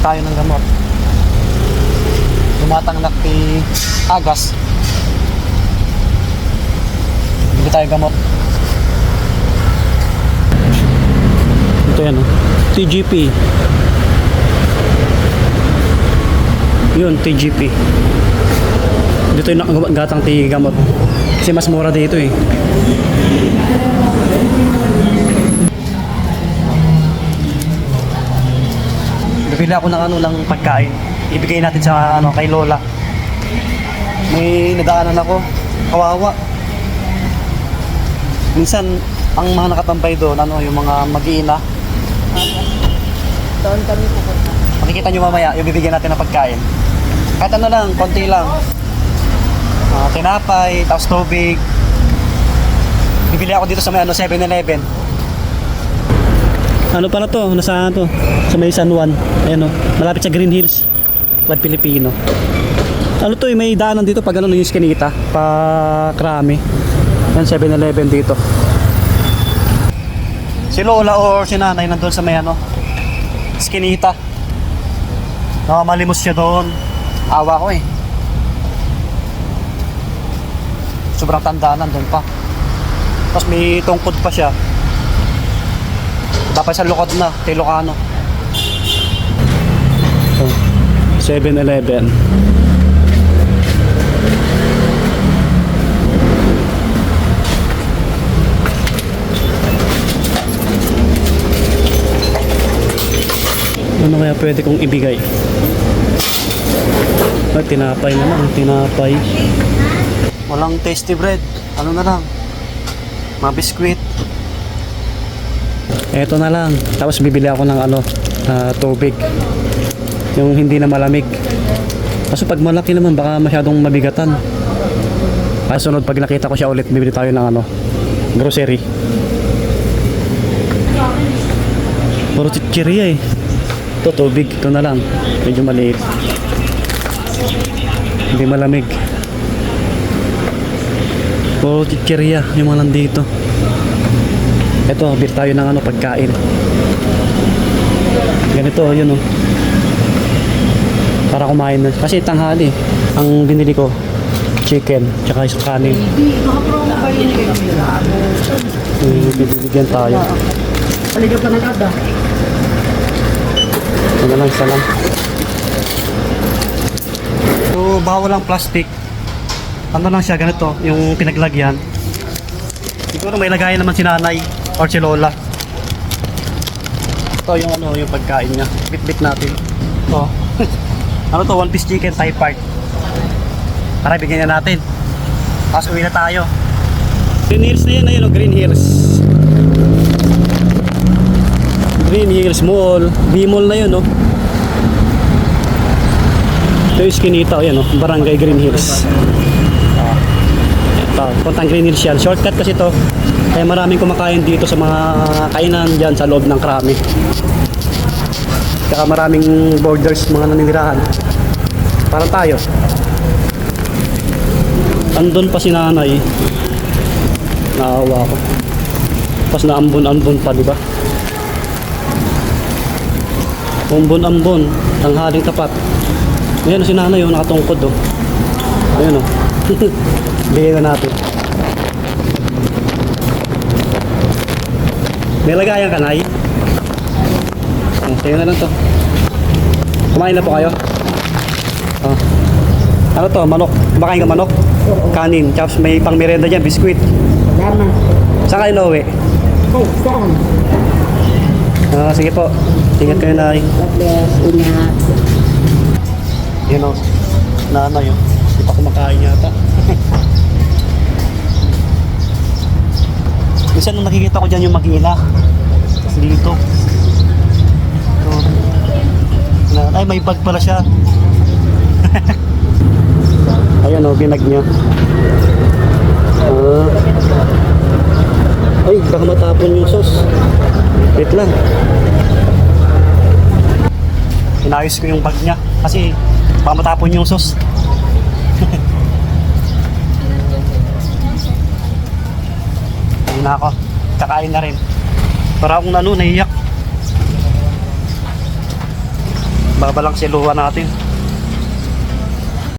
tayo ng gamot. Tumatangnak ti agas. Bili tayo gamot. Ito yan, oh. TGP. Yun, TGP. Dito yung nakagatang ti gamot. Kasi mas mura dito eh. Bibili ako ng ano lang pagkain. Ibigay natin sa ano kay Lola. May nadaanan ako. Kawawa. Minsan ang mga nakatambay doon, ano, yung mga mag-iina, Doon kami pupunta. makikita nyo mamaya, yung bibigyan natin ng pagkain. Kahit ano lang, konti lang. Ah, tinapay, tapos tubig. Bibili ako dito sa may ano, 7-Eleven. Ano pala to? Nasaan to? Sa may San Juan. Ayan o. Malapit sa Green Hills. Club Pilipino. Ano to eh, may daanan dito pag ano yung skinita. Pa krami. Yan 7-Eleven dito. Si Lola or si nanay nandun sa may ano. Skinita. Nakamalimos siya doon. Awa ko eh. Sobrang tanda nandun pa. Tapos may tungkod pa siya. Dapat sa lukod na, kay Lucano. 7-Eleven. Ano kaya pwede kong ibigay? Ah, tinapay na lang, tinapay. Walang tasty bread. Ano na lang? Mga biskwit. Eto na lang. Tapos bibili ako ng ano, ah, tubig. Yung hindi na malamig. Kaso pag malaki naman, baka masyadong mabigatan. Kaya sunod, pag nakita ko siya ulit, bibili tayo ng ano, grocery. Puro chichirya eh. Ito, tubig. Ito na lang. Medyo maliit. Hindi malamig. Puro chichirya yung mga nandito. Ito, bir tayo ng ano, pagkain. Ganito, yun oh. Para kumain na. Kasi tanghali, ang binili ko, chicken, tsaka isang kanin. May bibigyan tayo. Paligyan pa ng ada. Ito na lang, isa lang. So, bawal ang plastic. Ano lang siya, ganito, yung pinaglagyan. Siguro may lagayan naman si nanay or si lola. Ito yung ano, yung pagkain niya. Bit-bit natin. Ito. ano to, one piece chicken Thai part. Tara, bigyan na natin. Tapos uwi na tayo. Green Hills na yun, ayun o, Green Hills. Green Hills Mall. B-Mall na yun, no? Ito yung skinita, yan, no? Barangay Green Hills. Ah, Ito, puntang Green Hills yan. Shortcut kasi to. Kaya maraming kumakain dito sa mga kainan dyan sa loob ng krami. Kaya maraming borders, mga naninirahan. Para tayo. Andun pa si nanay. Naawa ko. Tapos naambon-ambon pa, di ba? Umbon-ambon, tanghaling tapat. Ayan si nanay yung nakatungkod oh. Ayan oh. Bigyan na natin. May lagayan ka, Nay? Oh, tingnan na lang to. Kumain na po kayo? Oh. Ano to? Manok? Kumakain ka manok? Kanin. Tapos may pang merienda dyan, biskuit. Salamat. Saan kayo nauwi? Ay, saan? Ah, sige po. Ingat kayo, Nay. God bless. Ingat. Yun o. Na ano yun. Hindi pa kumakain yata. Minsan nung nakikita ko dyan yung mag-ina. Dito. Ito. Na, ay, may bag pala siya. Ayan o, binag niya. Ah. Ay, baka matapon yung sauce. Wait lang. Inayos ko yung bag niya. Kasi baka matapon yung sauce. Na ako. Kakain na rin. Para akong ano, naiyak. Babalang siluwa natin.